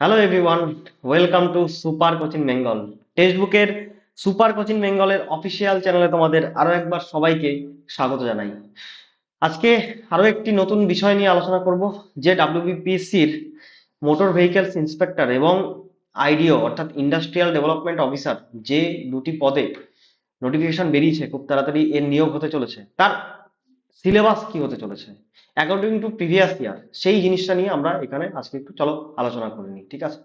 Hello everyone welcome to super coaching Bengal text বুকের super coaching বেঙ্গলের official চ্যানেলে তোমাদের আরও একবার সবাইকে স্বাগত জানাই। আজকে আরও একটি নতুন বিষয় নিয়ে আলোচনা করব, যে ডাব্লিউবিপিএসসির মোটর ভেহিকেলস ইন্সপেক্টর এবং আইডিও অর্থাৎ ইন্ডাস্ট্রিয়াল ডেভেলপমেন্ট অফিসার যে দুটি পদে নোটিফিকেশন বেরিয়েছে, খুব তাড়াতাড়ি এর নিয়োগ হতে চলেছে। তার সিলেবাস কি হতে চলেছে? অ্যাকর্ডিং টু প্রিভিয়াস ইয়ার সেই জিনিসটা নিয়ে আমরা এখানে আজকে একটু, চলো আলোচনা করে নিই, ঠিক আছে?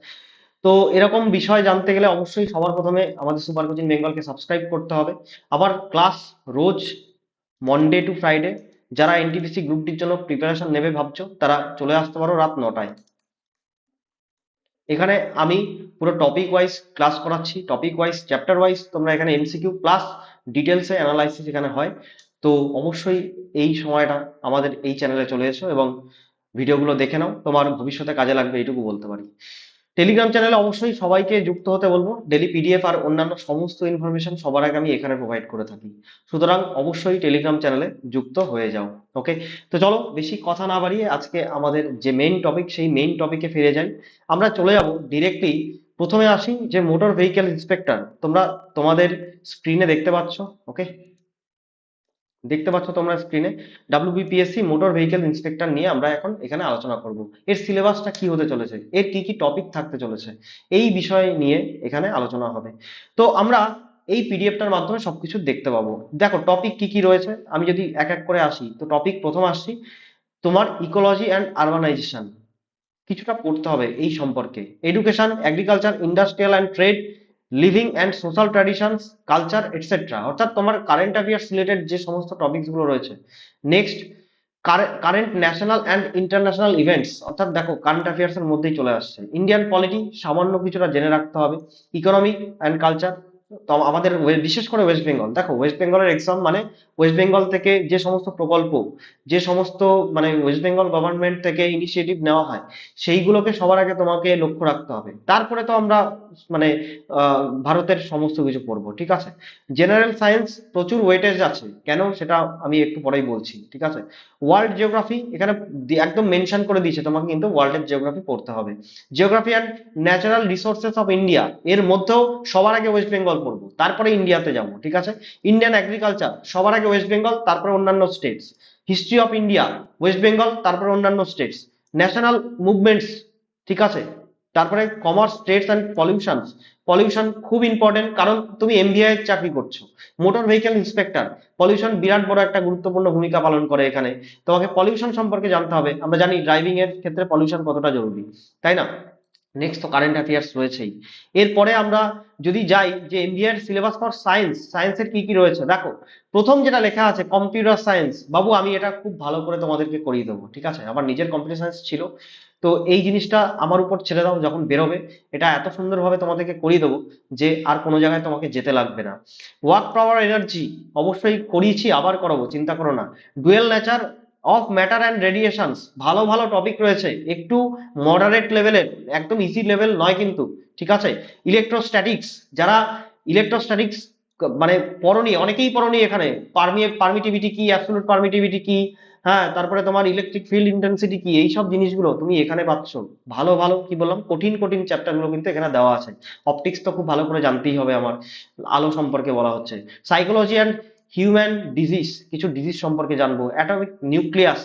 তো এরকম বিষয় জানতে গেলে অবশ্যই সবার প্রথমে আমাদের সুপার কোচিং বেঙ্গলকে সাবস্ক্রাইব করতে হবে। আবার ক্লাস রোজ মন্ডে টু ফ্রাইডে যারা এনটিপিসি গ্রুপটির জন্য প্রিপারেশন নেবে ভাবছ, তারা চলে আসতে পারো রাত নটায়। এখানে আমি পুরো টপিক ওয়াইজ ক্লাস করাচ্ছি। টপিক ওয়াইজ চ্যাপ্টার ওয়াইজ তোমরা এখানে এমসিকিউ প্লাস ডিটেলসে অ্যানালাইসিস এখানে হয়। তো অবশ্যই এই সময়টা আমাদের এই চ্যানেলে চলে এসো এবং ভিডিওগুলো দেখে নাও। তোমার ভবিষ্যতে কাজে লাগবে এইটুকু বলতে পারি। টেলিগ্রাম চ্যানেলে অবশ্যই সবাইকে যুক্ত হতে বলব। ডেলি পিডিএফ আর অন্যান্য সমস্ত ইনফরমেশন সবার আগে আমি এখানে প্রোভাইড করে থাকি। সুতরাং অবশ্যই টেলিগ্রাম চ্যানেলে যুক্ত হয়ে যাও। ওকে তো চলো, বেশি কথা না বাড়িয়ে আজকে আমাদের যে মেইন টপিক সেই মেইন টপিকে ফিরে যাই। আমরা চলে যাব ডিরেক্টলি প্রথমে আসি যে মোটর ভেহিকেল ইন্সপেক্টর তোমরা তোমাদের স্ক্রিনে দেখতে পাচ্ছ। ওকে দেখতে পাচ্ছ তোমরা স্ক্রিনে ডাব্লিউবিপিএসসি মোটর ভেহিকেল ইন্সপেক্টর নিয়ে আমরা এখন এখানে আলোচনা করব। এর সিলেবাসটা কি হতে চলেছে? এর কি কি টপিক থাকতে চলেছে? এই বিষয় নিয়ে এখানে আলোচনা হবে। তো আমরা এই পিডিএফটার মাধ্যমে সবকিছু দেখতে পাবো। দেখো টপিক কি কি রয়েছে? আমি যদি এক এক করে আসি, তো টপিক প্রথম আসছি, তোমার ইকোলজি অ্যান্ড আরবানাইজেশন কিছুটা পড়তে হবে এই সম্পর্কে। Education agriculture industrial and trade living and social traditions culture etcetera অর্থাৎ তোমার কারেন্ট অ্যাফেয়ার্স রিলেটেড যে সমস্ত টপিকসগুলো রয়েছে। Next current national and international events অর্থাৎ দেখো কারেন্ট অ্যাফেয়ার্সের মধ্যেই চলে আসছে। ইন্ডিয়ান পলিটি সামান্য কিছুটা জেনে রাখতে হবে। ইকোনমিক অ্যান্ড কালচার তো আমাদের বিশেষ করে ওয়েস্ট বেঙ্গল দেখো ওয়েস্ট বেঙ্গলের এক্সাম মানে ওয়েস্ট বেঙ্গল থেকে যে সমস্ত প্রকল্প, যে সমস্ত মানে ওয়েস্ট বেঙ্গল গভর্নমেন্ট থেকে ইনিশিয়েটিভ নেওয়া হয়, সেইগুলোকে সবার আগে তোমাকে লক্ষ্য রাখতে হবে। তারপরে তো আমরা মানে ভারতের সমস্ত কিছু পড়ব ঠিক আছে? জেনারেল সায়েন্স প্রচুর ওয়েটেজ আছে। কেন? সেটা আমি একটু পরেই বলছি, ঠিক আছে? ওয়ার্ল্ড জিওগ্রাফি এখানে একদম মেনশন করে দিয়েছে, তোমাকে কিন্তু ওয়ার্ল্ডের জিওগ্রাফি পড়তে হবে। Geography and natural resources of India এর মধ্যেও সবার আগে ওয়েস্ট বেঙ্গল পড়ব তারপরে ইন্ডিয়াতে যাব, ঠিক আছে? ইন্ডিয়ান এগ্রিকালচার সবার আগে ওয়েস্ট বেঙ্গল তারপরে অন্যান্য states history of India West Bengal তারপরে অন্যান্য স্টেটস ন্যাশনাল মুভমেন্টস ঠিক আছে? তারপরে commerce trades and pollution pollution খুব ইম্পর্টেন্ট কারণ তুমি এমবিআই এর চাকরি করছ। মোটর ভেহিকেল ইন্সপেক্টর পলিউশন বিরাট বড় একটা গুরুত্বপূর্ণ ভূমিকা পালন করে এখানে। তোমাকে পলিউশন সম্পর্কে জানতে হবে। আমরা জানি ড্রাইভিং এর ক্ষেত্রে পলিউশন কতটা জরুরি, তাই না? নেক্সট তো কারেন্ট অ্যাফেয়ার্স রয়েছেই। এরপরে আমরা যদি যাই যে এর সিলেবাস ফর সায়েন্স সায়েন্সের কি কি রয়েছে? দেখো, প্রথম যেটা লেখা আছে কম্পিউটার সায়েন্স বাবু, আমি এটা খুব ভালো করে তোমাদেরকে করিয়ে দেবো, ঠিক আছে? আমার নিজের কম্পিউটার সায়েন্স ছিল। তো এই জিনিসটা আমার উপর ছেড়ে দাও যখন বেরোবে। এটা এত সুন্দরভাবে তোমাদেরকে করিয়ে দেবো যে আর কোনো জায়গায় তোমাকে যেতে লাগবে না। ওয়ার্ক পাওয়ার এনার্জি অবশ্যই করিয়েছি, আবার করাবো, চিন্তা করো না। Dual nature of matter and radiations ভালো ভালো টপিক রয়েছে, একটু মডারেট লেভেলের একদম ইজি লেভেল নয় কিন্তু, ঠিক আছে? ইলেকট্রোস্ট্যাটিক্স যারা ইলেকট্রোস্ট্যাটিক্স মানে পড়নি, অনেকেই পড়নি এখানে পারমি পারমিটিভিটি কি অ্যাবসলিউট পারমিটিভিটি কি হ্যাঁ তারপরে তোমার ইলেকট্রিক ফিল্ড ইন্টেন্সিটি কি এই সব জিনিসগুলো তুমি এখানে পাচ্ছ। ভালো ভালো, কি বললাম? কঠিন কঠিন চ্যাপ্টারগুলো কিন্তু এখানে দেওয়া আছে। অপটিক্স তো খুব ভালো করে জানতেই হবে আমার, আলো সম্পর্কে বলা হচ্ছে। সাইকোলজি অ্যান্ড হিউম্যান ডিজিজ কিছু ডিজিজ সম্পর্কে জানব। Atomic nucleus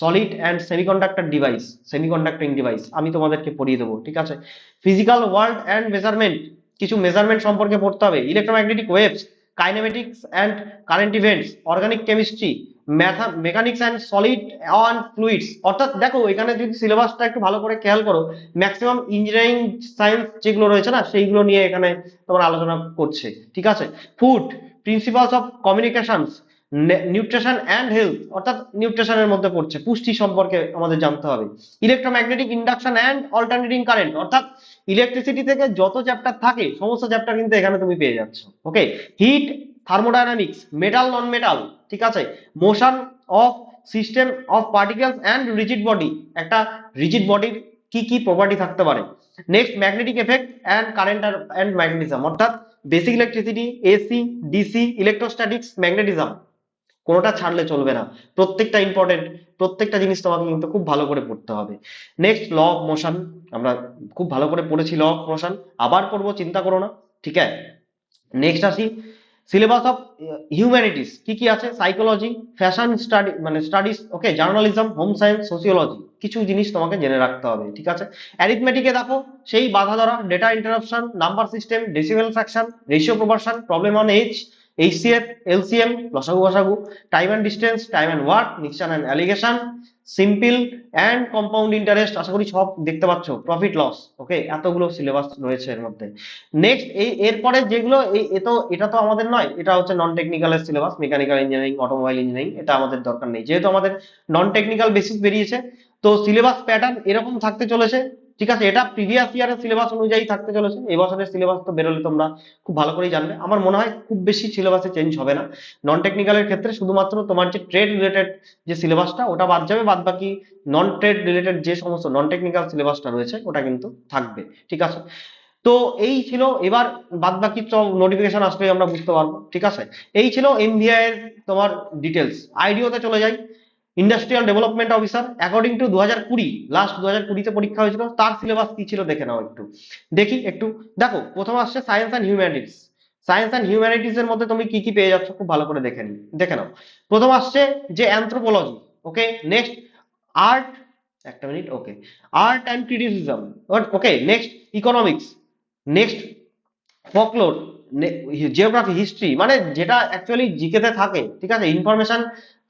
solid and semiconductor device semiconducting device আমি তোমাদেরকে পড়িয়ে দেবো, ঠিক আছে? ফিজিক্যাল ওয়ার্ল্ড অ্যান্ড মেজারমেন্ট কিছু মেজারমেন্ট সম্পর্কে পড়তে হবে। Electromagnetic waves kinematics and current events organic chemistry math mechanics and solid and fluids অর্থাৎ দেখো, এখানে যদি সিলেবাসটা একটু ভালো করে খেয়াল করো ম্যাক্সিমাম ইঞ্জিনিয়ারিং সায়েন্স যেগুলো রয়েছে না, সেইগুলো নিয়ে এখানে তোমার আলোচনা করছে, ঠিক আছে? Food principles of communications nutrition and health অর্থাৎ নিউট্রিশনের মধ্যে পড়ছে, পুষ্টি সম্পর্কে আমাদের জানতে হবে। Electromagnetic induction and alternating current অর্থাৎ ইলেকট্রিসিটি থেকে যত চ্যাপ্টার থাকে, সমস্ত চ্যাপ্টার কিন্তু এখানে তুমি পেয়ে যাচ্ছ। Okay heat thermodynamics metal non metal ঠিক আছে? Motion of system of particles and rigid body একটা রিজিড বডির কি কি প্রপার্টি থাকতে পারে? Next magnetic effect and current and magnetism অর্থাৎ basic electricity AC DC electrostatics magnetism কোনোটা ছাড়লে চলবে না। প্রত্যেকটা ইম্পর্টেন্ট প্রত্যেকটা জিনিস তোমাকে কিন্তু খুব ভালো করে পড়তে হবে। নেক্সট ল অফ মোশন আমরা খুব ভালো করে পড়েছি ল অফ মোশন আবার পড়ব, চিন্তা করো না, ঠিক আছে? নেক্সট আসি সিলেবাস অফ হিউম্যানিটিস কি কি আছে? সাইকোলজি ফ্যাশন স্টাডি মানে studies okay journalism home science sociology কিছু জিনিস তোমাকে জেনে রাখতে হবে, ঠিক আছে? অ্যারিথমেটিকে দেখো, সেই বাধা ধরা data interruption number system decimal fraction ratio proportion problem on age HCF LCM লসাগু বসাগু time and distance time and work mixture and alligation simple and compound interest আশা করি সব দেখতে পাচ্ছ প্রফিট লস ওকে এতগুলো সিলেবাস রয়েছে এর মধ্যে। নেক্সট এই এরপরে যেগুলো, এই তো, এটা তো আমাদের নয়, এটা হচ্ছে non টেকনিক্যালের syllabus mechanical engineering automobile engineering এটা আমাদের দরকার নেই। যেহেতু আমাদের নন টেকনিক্যাল বেসিস বেরিয়েছে, তো সিলেবাস প্যাটার্ন এরকম থাকতে চলেছে ঠিক আছে, এটা প্রিভিয়াস ইয়ারের সিলেবাস অনুযায়ী থাকতে চলেছে, এই বছরের সিলেবাস তো বেরোলে তোমরা খুব ভালো করেই জানবে। আমার মনে হয় খুব বেশি সিলেবাসে চেঞ্জ হবে না। নন টেকনিক্যালের ক্ষেত্রে শুধুমাত্র তোমার যে ট্রেড রিলেটেড যে সিলেবাসটা ওটা বাদ যাবে বাদ বাকি নন ট্রেড রিলেটেড যে সমস্ত নন টেকনিক্যাল সিলেবাসটা রয়েছে, ওটা কিন্তু থাকবে। ঠিক আছে? তো এই ছিল, এবার বাদ বাকি সব নোটিফিকেশন আসলে আমরা বুঝতে পারব। ঠিক আছে? এই ছিল এমবিআই এর তোমার ডিটেলস আইডিওতে চলে যাই। Industrial development officer according to দু হাজার কুড়ি লাস্ট দু হাজার কুড়িতে পরীক্ষা হয়েছিল, তার সিলেবাস কি ছিল দেখে নাও একটু। দেখি একটু। দেখো, প্রথম আসছে science and humanities science and humanities এর মধ্যে তুমি কি কি পেয়ে যাচ্ছ খুব ভালো করে দেখে দেখে নাও। প্রথম আসছে যে অ্যান্থ্রোপোলজি ওকে নেক্সট আর্ট একটা minute okay art and criticism okay next economics next folklore geography history মানে যেটা অ্যাকচুয়ালি জিকেতে থাকে, ঠিক আছে? ইনফরমেশন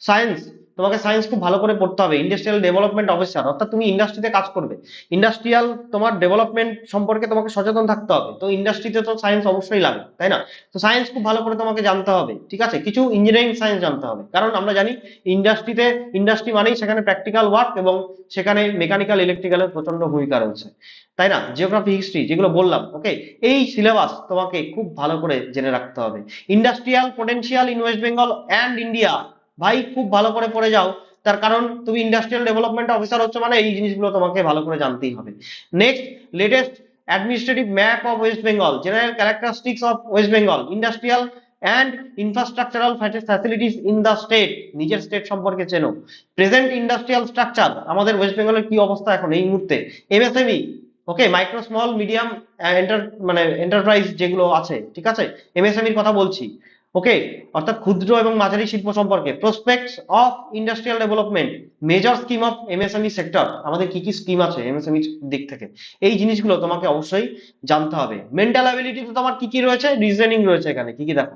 সায়েন্স তোমাকে সায়েন্স খুব ভালো করে পড়তে হবে ইন্ডাস্ট্রিয়াল ডেভেলপমেন্ট অফিসার অর্থাৎ তুমি ইন্ডাস্ট্রিতে কাজ করবে। ইন্ডাস্ট্রিয়াল তোমার ডেভেলপমেন্ট সম্পর্কে তোমাকে সচেতন থাকতে হবে। তো ইন্ডাস্ট্রিতে তো সায়েন্স অবশ্যই লাগে, তাই না? তো সায়েন্স খুব ভালো করে তোমাকে জানতে হবে, ঠিক আছে? কিছু ইঞ্জিনিয়ারিং সায়েন্স জানতে হবে। কারণ আমরা জানি ইন্ডাস্ট্রিতে ইন্ডাস্ট্রি মানেই সেখানে প্র্যাকটিক্যাল ওয়ার্ক এবং সেখানে মেকানিক্যাল ইলেকট্রিক্যালের প্রচণ্ড ভূমিকা রয়েছে, তাই না? জিওগ্রাফি হিস্ট্রি যেগুলো বললাম ওকে এই সিলেবাস তোমাকে খুব ভালো করে জেনে রাখতে হবে। Industrial potential in West Bengal and India ভাই, খুব ভালো করে পড়ে যাও। তার কারণ তুমি ইন্ডাস্ট্রিয়াল ডেভেলপমেন্ট অফিসার হচ্ছে মানে এই জিনিসগুলো তোমাকে ভালো করে জানতেই হবে। Next latest administrative map of West Bengal general characteristics of West Bengal industrial and infrastructural facilities in the state নিজের স্টেট সম্পর্কে চেনো। প্রেজেন্ট ইন্ডাস্ট্রিয়াল স্ট্রাকচার আমাদের ওয়েস্ট বেঙ্গলের কি অবস্থা এখন এই মুহূর্তে? MSME okay micro small medium মানে এন্টারপ্রাইজ যেগুলো আছে, ঠিক আছে? এমএসএমইর কথা বলছি। ওকে অর্থাৎ ক্ষুদ্র এবং মাঝারি শিল্প সম্পর্কে prospects of industrial development major scheme of MSME sector আমাদের কি কি স্কিম আছে এমএসএমই দিক থেকে? এই জিনিসগুলো তোমাকে অবশ্যই জানতে হবে। মেন্টাল অ্যাবিলিটি তো তোমার কি কি রয়েছে? রিজনিং রয়েছে এখানে। কি কি দেখো?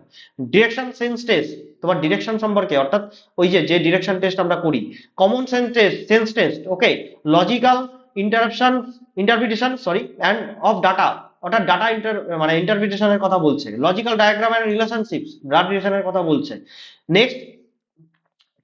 ডিরেকশন সেন্স টেস্ট তোমার ডিরেকশন সম্পর্কে, অর্থাৎ ওই যে যে ডিরেকশন টেস্ট আমরা করি। Common sense test sense test okay logical interruption interpretation sorry and of data অর্থাৎ ডাটা ইন্টার মানে ইন্টারপ্রিটেশনের কথা বলছে। Logical diagram and relationships blood রিলেশনের কথা বলছে। নেক্সট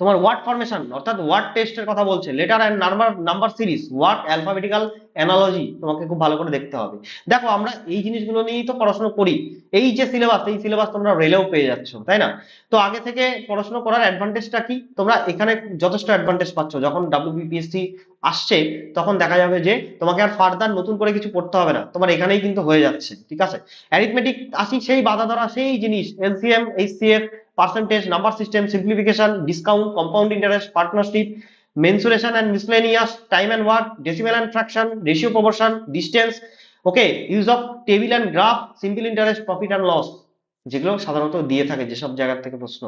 তোমার ওয়ার্ড ফরমেশন অর্থাৎ ওয়ার্ড টেস্টের কথা বলছে letter and number number series word alphabetical analogy তোমাকে খুব ভালো করে দেখতে হবে। দেখো, আমরা এই জিনিসগুলো নিয়েই তো পড়াশোনা করি। এই যে সিলেবাস এই সিলেবাস তোমরা রেলেও পেয়ে যাচ্ছ, তাই না? তো আগে থেকে পড়াশোনা করার অ্যাডভান্টেজটা কি? তোমরা এখানে যথেষ্ট অ্যাডভান্টেজ পাচ্ছ। যখন ডাব্লিউবিপিএসসি আসছে, তখন দেখা যাবে যে তোমাকে আর ফার্দার নতুন করে কিছু পড়তে হবে না। তোমার এখানেই কিন্তু হয়ে যাচ্ছে, ঠিক আছে? অ্যারিথমেটিক আসি, সেই বাধা ধরা, সেই জিনিস LCM HCF percentage, number system, simplification, discount, compound interest, partnership, mensuration and miscellaneous, time and work, decimal and fraction, ratio proportion, distance, okay, use of table and graph, simple interest, profit and loss. যেগুলো সাধারণত দিয়ে থাকে যেসব জায়গা থেকে প্রশ্ন।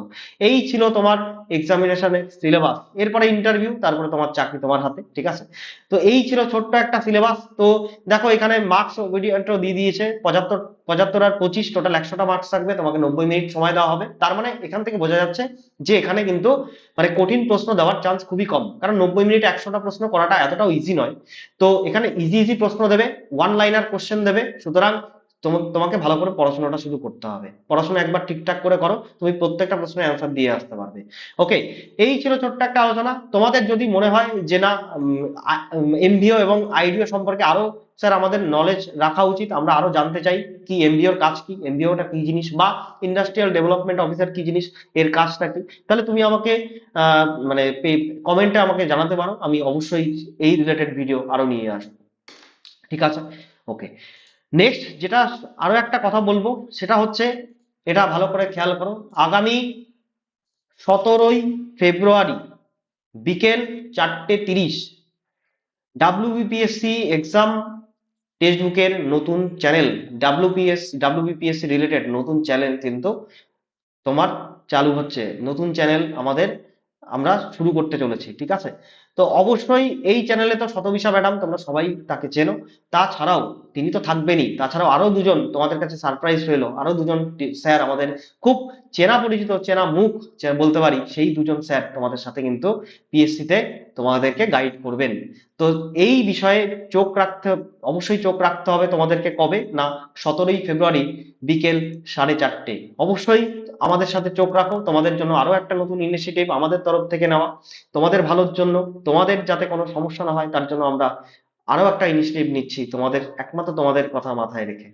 এই ছিল তোমার এক্সামিনেশনের সিলেবাস এরপরে ইন্টারভিউ তারপরে তোমার চাকরি তোমার হাতে, ঠিক আছে? তো এই ছিল ছোট্ট একটা সিলেবাস তো দেখো, এখানে মার্কস ভিডিওটা দিয়ে দিয়েছে। পঁচাত্তর পঁচাত্তর আর পঁচিশ টোটাল একশোটা মার্কস থাকবে। তোমাকে নব্বই মিনিট সময় দেওয়া হবে। তার মানে এখান থেকে বোঝা যাচ্ছে যে এখানে কিন্তু মানে কঠিন প্রশ্ন দেওয়ার চান্স খুবই কম। কারণ নব্বই মিনিট একশোটা প্রশ্ন করাটা এতটাও ইজি নয়। তো এখানে ইজি ইজি প্রশ্ন দেবে। ওয়ান লাইনার কোশ্চেন দেবে। সুতরাং তোমাকে ভালো করে পড়াশোনাটা শুধু করতে হবে। পড়াশোনা একবার ঠিকঠাক করে করো, তুমি প্রত্যেকটা প্রশ্নের অ্যান্সার দিয়ে আসতে পারবে। ওকে এই ছিল ছোট্ট একটা আলোচনা। তোমাদের যদি মনে হয় যে না এমভিও এবং আইডিও সম্পর্কে আরও স্যার আমাদের নলেজ রাখা উচিত, আমরা আরও জানতে চাই কি এমবিওর কাজ কি এমবিওটা কি জিনিস বা ইন্ডাস্ট্রিয়াল ডেভেলপমেন্ট অফিসার কি জিনিস, এর কাজটা কি। তাহলে তুমি আমাকে মানে কমেন্টে আমাকে জানাতে পারো, আমি অবশ্যই এই রিলেটেড ভিডিও আরও নিয়ে আসব। ঠিক আছে? ওকে নেক্সট যেটা আরও একটা কথা বলব, সেটা হচ্ছে এটা ভালো করে খেয়াল করো। আগামী সতেরোই ফেব্রুয়ারি বিকেল চারটে তিরিশ ডাব্লিউবিপিএসসি এক্সাম টেক্সট বুকের নতুন চ্যানেল ডাব্লিউপিএস ডাব্লিউবিপিএসসি রিলেটেড নতুন চ্যানেল কিন্তু তোমার চালু হচ্ছে। নতুন চ্যানেল আমাদের আমরা শুরু করতে চলেছি, ঠিক আছে? তো অবশ্যই এই চ্যানেলে তো শতবিশা ম্যাডাম তোমরা সবাই তাকে চেনো। তাছাড়াও তিনি তো থাকবেনই। তাছাড়াও আরও দুজন তোমাদের কাছে সারপ্রাইজ রইল। আরও দুজন স্যার আমাদের খুব চেনা পরিচিত, চেনা মুখ বলতে পারি, সেই দুজন স্যার তোমাদের সাথে কিন্তু পিএসসি তে তোমাদেরকে গাইড করবেন। তো এই বিষয়ে চোখ রাখতে, অবশ্যই চোখ রাখতে হবে তোমাদেরকে কবে? না, সতেরোই ফেব্রুয়ারি বিকেল সাড়ে চারটে। অবশ্যই আমাদের সাথে চোখ রাখো, তোমাদের জন্য আরও একটা নতুন ইনিশিয়েটিভ আমাদের তরফ থেকে নেওয়া। তোমাদের ভালোর জন্য, তোমাদের যাতে কোনো সমস্যা না হয়, তার জন্য আমরা আরও একটা ইনিশিয়েটিভ নিচ্ছি, তোমাদের, একমাত্র তোমাদের কথা মাথায় রেখে।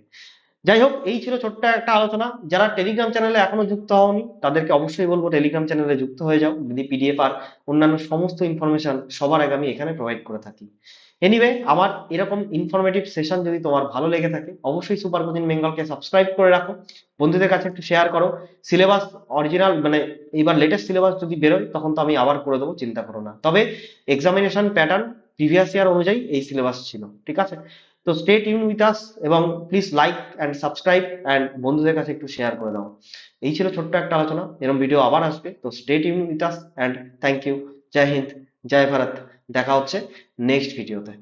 যাই হোক এই ছিল ছোট্ট একটা আলোচনা। যারা টেলিগ্রাম চ্যানেলে এখনও যুক্ত হওনি, তাদেরকে অবশ্যই বলব টেলিগ্রাম চ্যানেলে যুক্ত হয়ে যাও। যদি পিডিএফ আর অন্যান্য সমস্ত ইনফরমেশন সবার আগে আমি এখানে প্রোভাইড করে থাকি। এনিওয়ে আমার এরকম ইনফরমেটিভ সেশন যদি তোমার ভালো লেগে থাকে, অবশ্যই সুপার কোচিং বেঙ্গলকে সাবস্ক্রাইব করে রাখো। বন্ধুদের কাছে একটু শেয়ার করো। সিলেবাস অরিজিনাল মানে এইবার লেটেস্ট সিলেবাস যদি বেরোয়, তখন তো আমি আবার করে দেবো, চিন্তা করো না। তবে এক্সামিনেশন প্যাটার্ন প্রিভিয়াস ইয়ার অনুযায়ী এই সিলেবাস ছিল, ঠিক আছে? তো স্টে টিউন উইথ আস এবং please like and subscribe and বন্ধুদের কাছে একটু শেয়ার করে দাও। এই ছিল ছোট্ট একটা আলোচনা এরকম ভিডিও আবার আসবে। তো stay tune with us and thank you জয় হিন্দ, জয় ভারত। দেখা হচ্ছে নেক্সট ভিডিওতে